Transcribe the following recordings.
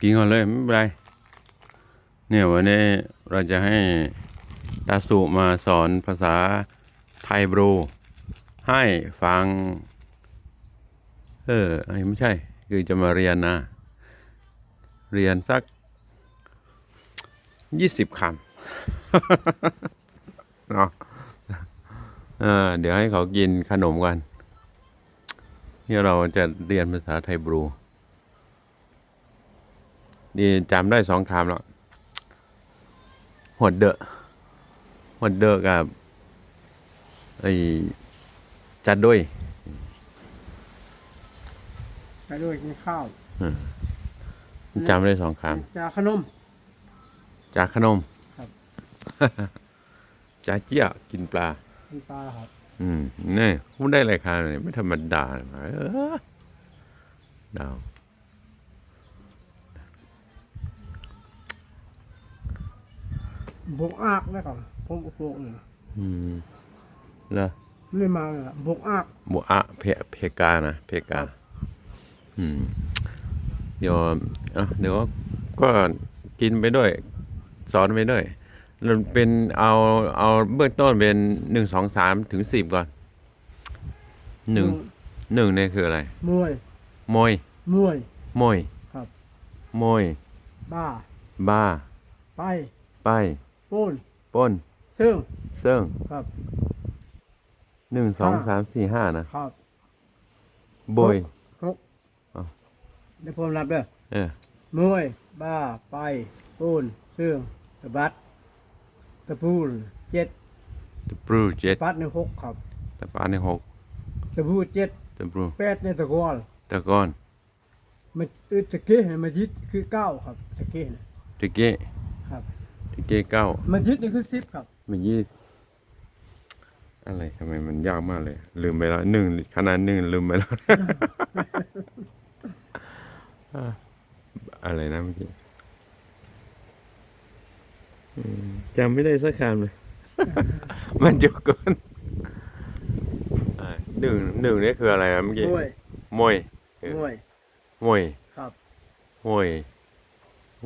กินก่อนเลยไม่เป็นไร เนี่ยวันนี้เราจะให้ตาสุมาสอนภาษาไทยบรู ให้ฟัง เออไม่ใช่ คือจะมาเรียนนะ เรียนสักยี่สิบคำเนาะเออเดี๋ยวให้เขากินขนมกัน นี่เราจะเรียนภาษาไทยบรูนี่จำได้สองคำแล้วหดเดอะหดเดอะกับไอ้จัดด้วยไปด้วยกินข้าวจำได้สองคจาขนมำจากขนมครับจากเจี้ยกินปลากินปลาครับ อืมนี่พูดได้รายการเลยไม่ธรรมดาเลยเออดาวบกอากแล้วก่อนผมก็โปกเลยอืมแล้วไม่ได้มาเลยล่ะบกอากบัวอะเพเพกานะเพกาอืมเดี๋ยวอะเดี๋ยวก็กินไปด้วย สอนไปด้วย เราเป็นเอาเอาเบื้องต้นเป็นหนึ่งสองสามถึงสิบก่อนหนึ่งหนึ่งเนี่ยคืออะไรมวยมวยมวยมวยครับมวยบ้าบ้า ไป ไปปูนป้นซึ่งเซิ่งครับหนึ่งสองห้าสามสี่ห้านะครับโบยครบอ้าวเดี๋ยวผมรับเด้อเออมวยบ้าไปปูนซึ่งตะบัด ตะปูนเจ็ดตะปรูเจ็ดปัดในหกครับ ตะปาในหกตะพูเจ็ดตะปรูแปดในตะกอนตะก้อนมันอึดตะเกียเนี่ยมันยิดคือเก้าครับตะเกียเนี่ยตะเกะครับตะเกะเก้ามันยิดนี่คือสิบครับมันยี่อะไรทำไมมันยากมากเลย ลืมไปแล้วหนึ่งขนาดหนึ่งลืมไปแล้วอะอะไรนะเมื่อกี้อืม จำไม่ได้สักคำเลย มันเยอะเกินอะหนึ่งหนึ่งนี่คืออะไรครับเมื่อกี้มวยมวยเออมวยมวยครับมวย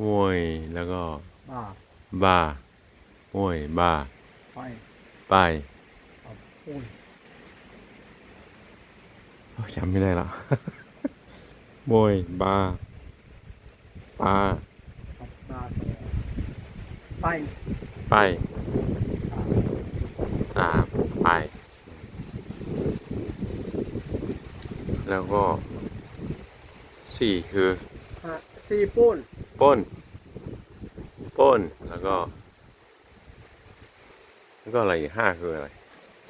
มวยแล้วก็บ้าบาร์มวยบาร์ไปไปครับปูนโอ้ยจำไม่ได้ละมวยบาร์ปลาครับบ้า ไปไปสามไป แล้วก็สี่คือฮะสี่ปูนปล้นปล้นแล้วก็ แล้วก็อะไรอีกห้าคืออะไร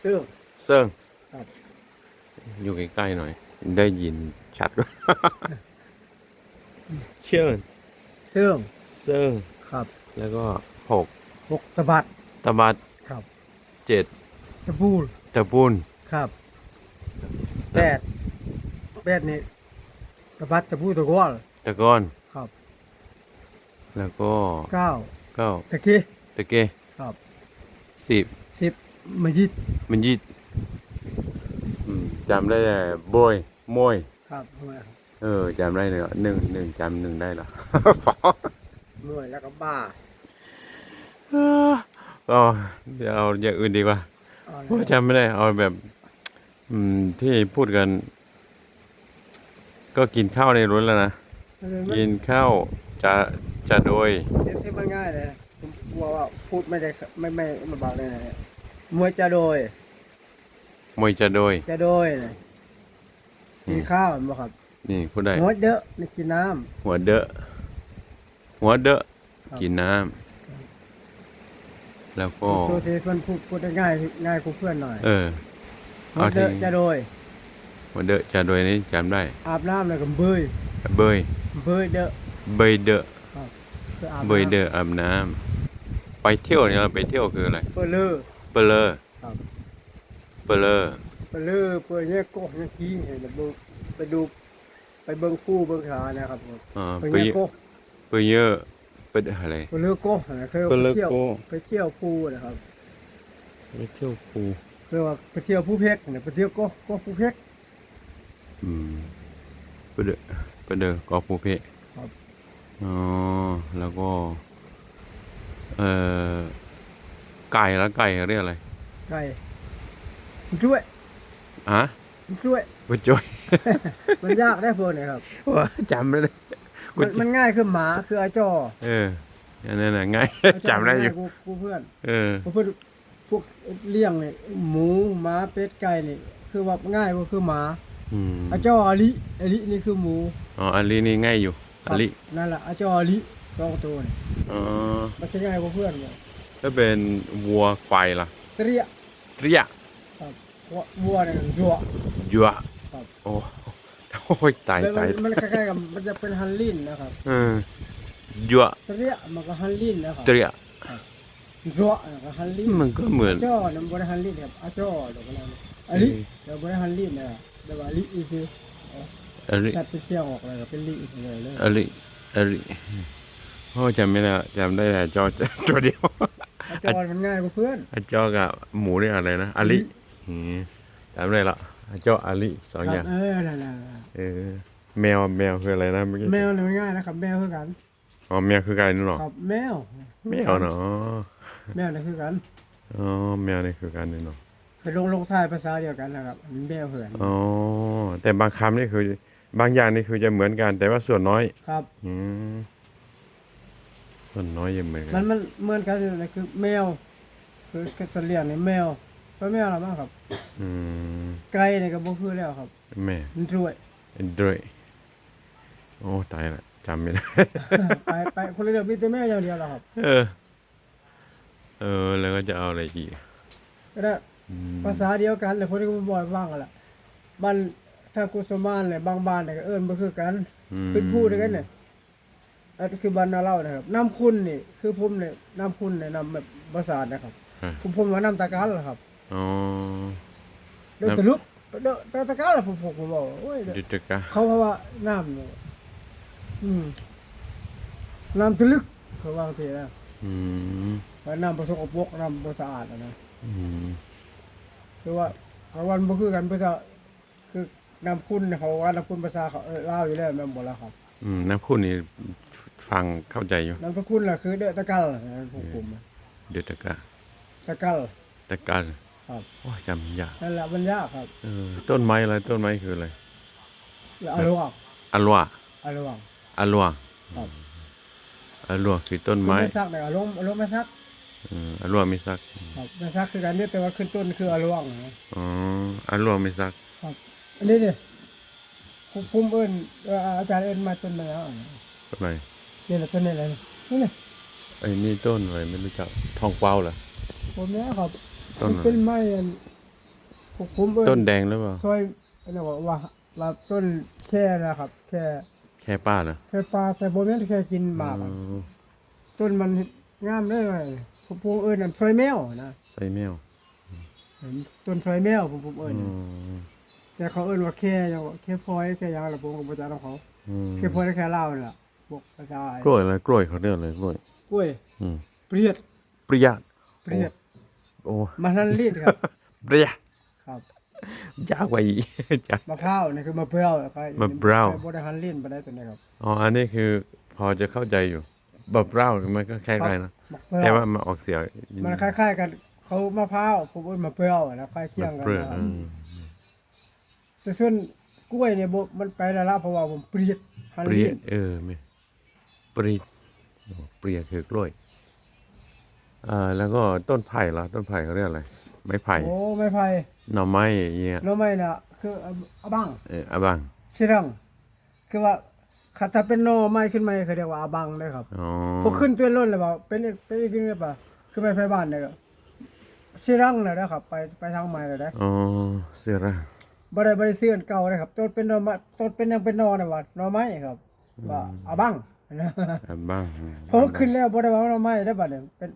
ซึ่งเซิ่งครับ อยู่ใกล้ๆหน่อย ได้ยินชัดด้วยเชิญซึ่งเซิ่งครับ แล้วก็ หกหกตะบัดตะบัดครับเจ็ดตะปูนตะปุนครับแปดแปดนี่ตะบัดตะปูตะกอนตะก้อนครับ แล้วก็เก้าเก้าตะกี้ตะเกะครับสิบสิบมายิดมันยีดอืมจำได้แต่โบยมวยครับมวยครับเออจำได้เลยหนึ่งหนึ่งจำหนึ่งได้เหรอมวยแล้วก็บ้า ก็เดี๋ยวเอาอย่างอื่นดีกว่าเอาเพราะจำไม่ได้เอาแบบ อืมที่พูดกัน ก็กินข้าวในรถแล้วนะเลยกินข้าวจะจะโดยเดี๋ยวที่มันง่ายเลยนะผมกลัวว่าพูดไม่ได้ไม่ไม่มาบอกเลยนะเนี่ยมวยจะโดยมวยจะโดย จะโดยนะกินข้าวบ่ครับ นี่พูดได้หัวเดอะนี่กินน้หัวเดอะหัวเดอะครับกินน้ำ แล้วก็ำตัวที่เพื่อนพูดพูดได้ง่ายง่ายกว่าเพื่อนหน่อย เออหัวเดอะเอาที่จะโดยหัวเดอะจะโดยนี่จำได้ อาบน้ำแล้วก็เบยเบยเบยเดอะเบยเดอะคืออาบเบยเดอะอาบน้ำไปเที่ยวเนี่ยไปเที่ยวคืออะไรเปลือเปลอครับเปลอเปลือเปลือเนี่ยโก้เนี่ยกิ้งเห็นแล้วเบิ่งไปดูไปเบิ่งคู่เบิ่งขานะครับผมอ่าไปไปเนี่ยโก้ไปเยอะ ไปอะไร เปลือโก้นะคือเปไปลอเที่ยวโกไปเที่ยวคู่นะครับไปเที่ยวภูคือว่าไปเที่ยวผู้เพชรเนี่ยไปเที่ยวโก้โก้ผู้เพชรอืมไปเด้อไปเด้อกอปูเพะครับอ๋อแล้วก็ เอ่อไก่แล้วไก่เรียกอะไรไก่มันช่วยฮะมันช่วยกุจ้อย มันยากได้พวกนี้ครับ ว่าจำไม่ได้กุ มันมันง่ายคือหมาคืออาจอเอออันนั้นน่ะง่ายอาอจำได้อยู่ง่ากูกูเพื่อนเออพวกเพื่อนพวกเลี้ยงเนี่ยหมูหมาเป็ดไก่นี่คือว่าง่ายกว่าคือหมาอืมอาจออลิอลินี่คือหมูอ๋ออันนี้นี่ง่ายอยู่อันนี้นั่นแหละอาจออลิสองตัวนี่อ๋อมันจะง่ายกว่าเพื่อนเนี่ยถ้าเป็นวัวควายล่ะเตรียเตรียครับวัวเนี่ยจั่ว ยัวครับ โอ้ โอ้ยตายแล้วมัตานยมันคล้ายๆกับมันจะเป็นฮันลินนะครับเออยัวเตรียมันก็ฮันลินนะครับเตรียจั่วเนี่ยก็ฮันลินมันก็เหมือนอาจอเนี่ยบริฮันลินครับอาจอเดี๋ยวก็แล้วอลิเดี๋ยวบริฮันลินนะครับเดี๋ยวว่าอลิอีกคืออันนี้ตัดเป็นเสียงออกเลยก็เป็นลิอีกเลยเลยอันนี้อันนี้โอ้จำไม่ได้ละจำได้แต่จอตัวเดียว อาจอมันง่ายกว่าเพื่อน อาจอกับหมูนี่อะไรนะอาลิอืมจำได้ละ อาจออาลิสองอย่าง เออนั่นน่ะเออ แมวแมวคืออะไรนะเมื่อกี้แมวเนี่ยมันง่ายนะครับ แมวคือกันอ๋อแมวคือไก่นู่นเหรอครับแมวแมวเนาะแมวเนี่ยคือกันอ๋อแมวนี่คือการนี่เนาะไปลงลงท้ายภาษาเดียวกันนะครับแมวเหือนอ๋อแต่บางคำนี่คือบางอย่างนี่คือจะเหมือนกันแต่ว่าส่วนน้อยครับอืมส่วนน้อยยังเหมือนกัมันนมันเหมือนกันเลยคือแมวคือกระเลียงนี่แมวเพราะแมวอะไรบ้างครับ อืมไก่เนี่ยก็บ่คือแล้วครับแม่มันช่วยด้วยโอ้ตายละจำไม่ได้ ไปไปคนละเรื่องมีแต่แมวอย่างเดียวแล้วครับ เออ เออ แล้วก็จะเอาอะไรอีกก็ได้อืมภาษาเดียวกันเลยคนที่ก็บ่อยบ้างกันล่ะบ้านถ้ากุสมานเลยบางบ้านเนี่ยก็เอิ้นบ่คือกัน อืมคือพูดด้วยกันเนี่ยอันคือบ้านนาเล่านะครับน้ำคุณนี่คือผมเนี่ยน้ำคุณเนี่ยน้ำแบบภาษาทนะครับ อะผมผมว่าน้ำตะการเหรอครับ อ๋อเดี๋ยวตะลุกเดี๋ยวตะการเหรอผมผมผมบอกโอ้ยเดี๋ยวยุติกะเขาเพราะว่าน้ำเนี่ยอืมน้ำตะลึกเขาวาจังทีนะอืมว่าน้ำผสมกับปรกน้ำบ่สะอาดอะนะอืมคือว่าเขาวันบ่คือกันภาษาคือน้ำคุณเนี่ยเขาว่าน้ำคุณภาษาเขาเออเล่าวอยู่แล้วแม่นบ่แล้วครับ อืมน้ำพูดนี่ฟังเข้าใจอยู่ น้ำคุณล่ะคือเดอะตะกัลนะผมผมอะเดือดตะกะตะกัล ตะการ ครับโอ้ยจำยากนั่นแหละมันยากครับเออต้นไม้อะไรต้นไม้คืออะไรแล้วอารวงอัลวาอารวงอัลวาครับอัลวาคือต้นคือไม้ไม่ซักเนี่ยอารมณ์อารมณ์ไม่ซักอืมอัลวาไม่ซักครับไม่ซักคือกันเนี่ยแต่ว่าขึ้นต้นคืออารวงนะอ๋ออัลวาไม่ซักอันนี้เนี่ยผมผมเอิ้นเอ่ออาจารย์เอิ้นมาต้นมาแล้วต้นไหนนี่แหละต้นนี่แหละนี่แหละไอ้นี่ต้นอะไรไม่รู้จักทองเปล่าเหรอผมเนี่ยครับ ต้นมันอะไรเป็นไม้อันผมผมเอิ้นต้นแดงหรือเปล่าซอยอันนั้นว่าว่าว่าต้นแค่นะครับ แค่แค่ป้าเหรอแค่ปลาแต่ผมเนี่ยแค่กินหมากอ๋อะอต้นมันงามเลยผมผมเอิ้นอันซอยแมวนะใส่แมวต้นซอยแมวผมผมเอิ้นอืมแต่เขาเอิ้นว่าแค่ยังว่าแค่ฟอยแค่ยังละผมก็บ่จักนำเขาอืมแค่ฟอยแค่เล่าวนี่ล่ะพวกภาษากล้วยอะไรกล้วยเขาเรียกอะไรกล้วย กล้วยอืมเปรียดเปรี้ยเปรียด โอ้มันนั่นรีดครับเปรี้ยครับยากกว่าอีกยาก มะพร้าวนี่คือมะพร้าวครับมะพร้าว บ่ได้หันลิ้นบ่ได้ตัวนี้ครับอ๋ออันนี้คือพอจะเข้าใจอยู่แบบเล่ามันก็คล้ายๆนะมะพร้าวแต่ว่ามันออกเสียงมันคล้าย ๆ กันเขามะพร้าวผมเอิ้นมะพร้าวนะคล้ายเคียงกันเปรี้ยนะครับอืมแต่ส่วนกล้วยเนี่ยบ่มันไปแล้วละเพราะว่าผมเปรียดหันเปรี้ยลิ้นเออไม่เปรี้ยโอ้เปรี้ยคือกล้วย อ่าแล้วก็ต้นไผ่ละต้นไผ่เขาเรียกอะไรไม้ไผ่โอ้ไม้ไผ่หน่อไม้อย่างเงี้ยหน่อไม้น่ะคืออะอะบังเอออะบังสิรังคือว่าถ้าถ้าเป็นหน่อไม้ขึ้นมาเขาเรียกว่าอะบังเลยครับอ๋อพอขึ้นตัวล้นแล้วบ่เป็นอีกเป็นอีกนึงเลยป่ะคือไม้ไผ่บ้านเนี่ยก็สิรังน่ะนะครับ ไปไปทางไม้เลยนะอ๋อเสื้อร่างบ่ได้บ่ได้ซื้ออันเก่าเลยครับต้นเป็นหน่อไม้ต้นเป็นยังเป็นหน่อน่ะว่าหน่อไม้ครับ ว่าอะบังนะอะบังพอขึ้นแล้วบ่ได้ว่าหน่อไม้ได้บัดเนี่ยเป็น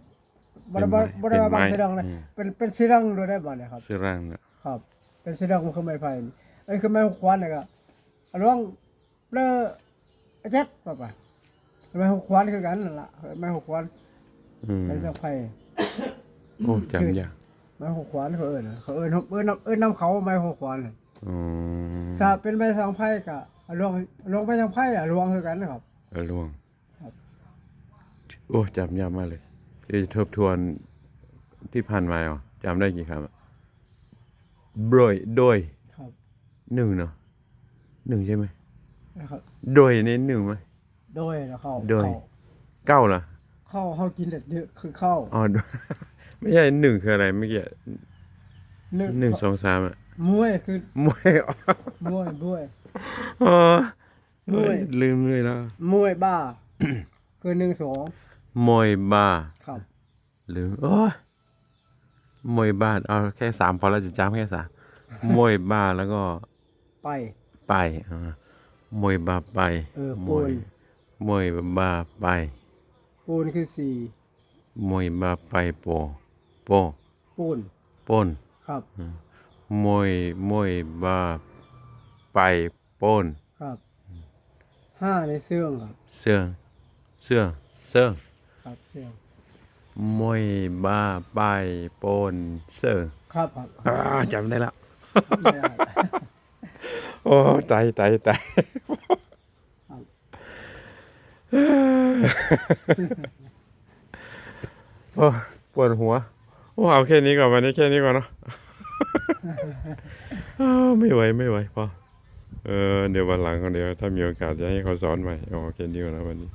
บ่ได้บ่บ่ได้ว่าบังสิรังนะเป็นเป็นสิรังด้วยได้บัดเนี่ยครับเสื้อร่างเนี่ยครับ เป็นสีดำคือไม้ไผ่นี่อันนี้คือไม้ขวานนะครับอันร่วงเปลอเจ็ดป่ะป่ะไม้ขวานคือกันนั่นล่ะไม้ขวานอืมเป็นสังไผ่โอ้จำยากไม้ขวานเขาเอิ้นน่ะเขาเอิ้นเอิ้นน้ำเอิ้นน้ำเขาไม้ขวานน่ะอืมถ้าเป็นใบทางไพ่ก็ลวงลวงไปทางไพ่อะลวงคือกันนะครับเออล่วงครับโอ้จำยากมากเลยเดี๋ยว จะทบทวนที่ผ่านมาอะจำได้กี่คำอะโดยโดยครับหนึ่งเนาะหนึ่งใช่ไหมนะครับโดยนี่หนึ่งไหม โดยแล้วเข้าโดย เข้าเก้าล่ะเข้าเข้ากินเด็ดเยอะคือเข้าอ๋อ ไม่ใช่หนึ่งคืออะไรเมื่อกี้หนึ่งสองสามอะมวยคือมวยอ๋อมวยมวย อ๋อมวย ลืมเลยแล้ว มวยบ้า คือหนึ่งสอง มวยบ้าครับลืมโอ้ยมวยบ้าเอาแค่สามพอแล้วจะจำแค่สามมวยบ้าแล้วก็ไป ไปอ่ามวยบ้าไปเออมปูวยนมวยบ้าไปปูนคือสี่มวยบ้าไปโปโปปูนปนครับ มวยมวยบ้าไปปนครับห้าในเสื่องครับ เสื่องเสื่องเสื่อง ครับเสื่องมวยบ้าไปปนเสื่องครับครับอ่าจำได้แล้วได้ครับโอ้ตายตายตายโอ้ปวดหัว โอ้เอาแค่นี้ก่อนวันนี้แค่นี้ก่อนเนาะอ้าวไม่ไหวไม่ไหวพอเออเดี๋ยววันหลังก็เดี๋ยวถ้ามีโอกาสจะให้เขาสอนใหม่โอเคนี้ก่อนนะวันนี้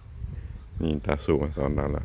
นี่ตาสูมาสอนเราละ